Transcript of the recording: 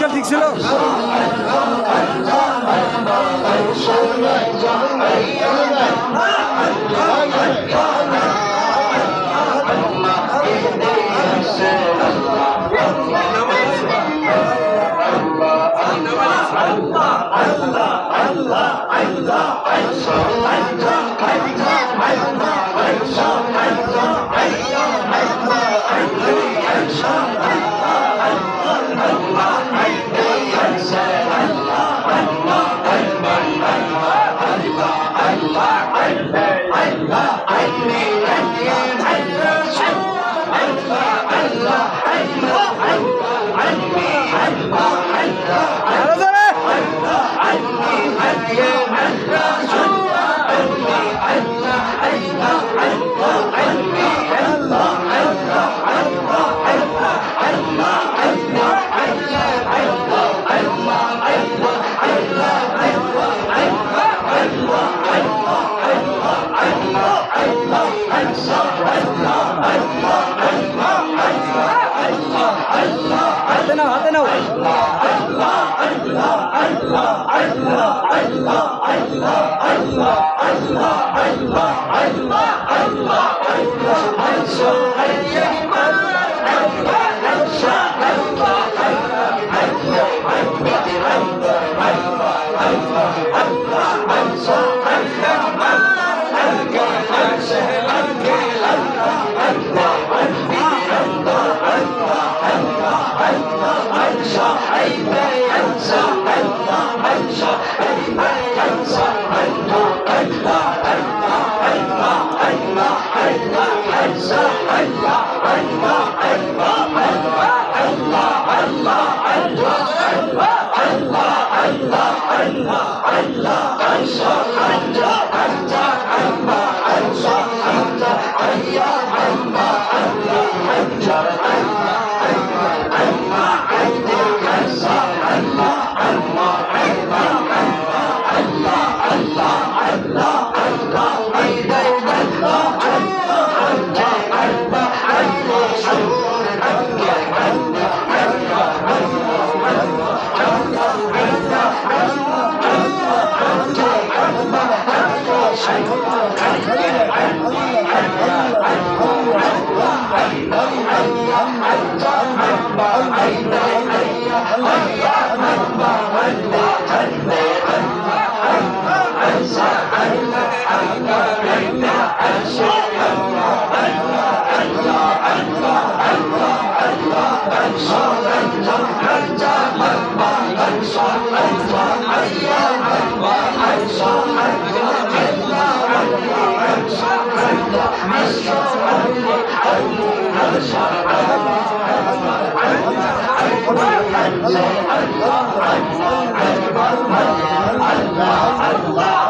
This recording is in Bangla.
স্কেল ঠিক ছিল? আরও হাতে নাও হাতে নাও Allah Hallelujah. الله الله الله الله